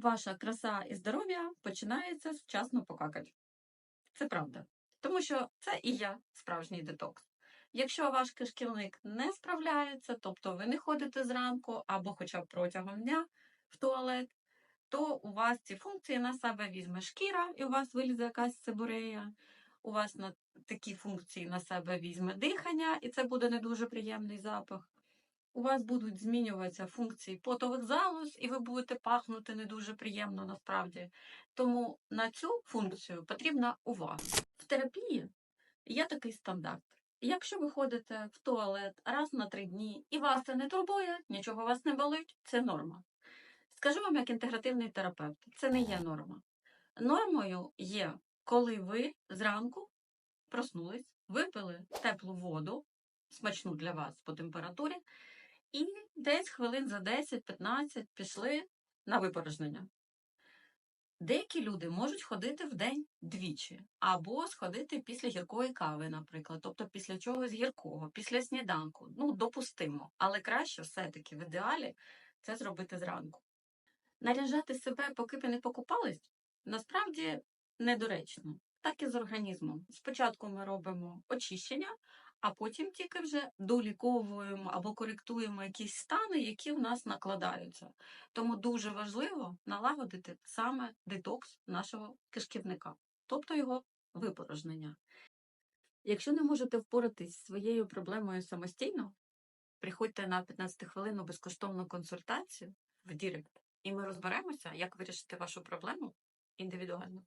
ваша краса і здоров'я починається з вчасно покакати. Це правда. Тому що це і є справжній детокс. Якщо ваш кишківник не справляється, тобто ви не ходите зранку або хоча б протягом дня в туалет, то у вас ці функції на себе візьме шкіра, і у вас вилізе якась цибурея. У вас на такі функції на себе візьме дихання, і це буде не дуже приємний запах. У вас будуть змінюватися функції потових залоз, і ви будете пахнути не дуже приємно насправді. Тому на цю функцію потрібна увага. В терапії є такий стандарт. Якщо ви ходите в туалет раз на три дні і вас це не турбує, нічого вас не болить, це норма. Скажу вам, як інтегративний терапевт, це не є норма. Нормою є, коли ви зранку проснулись, випили теплу воду, смачну для вас по температурі, і десь хвилин за 10-15 пішли на випорожнення. Деякі люди можуть ходити в день двічі, або сходити після гіркої кави, наприклад, тобто після чогось гіркого, після сніданку. Ну, допустимо, але краще все-таки в ідеалі це зробити зранку. Наряжати себе, поки ви не покупались, насправді недоречно. Так і з організмом. Спочатку ми робимо очищення, а потім тільки вже доліковуємо або коректуємо якісь стани, які в нас накладаються. Тому дуже важливо налагодити саме детокс нашого кишківника, тобто його випорожнення. Якщо не можете впоратись зі своєю проблемою самостійно, приходьте на 15-хвилинну безкоштовну консультацію в Дірект, і ми розберемося, як вирішити вашу проблему індивідуально.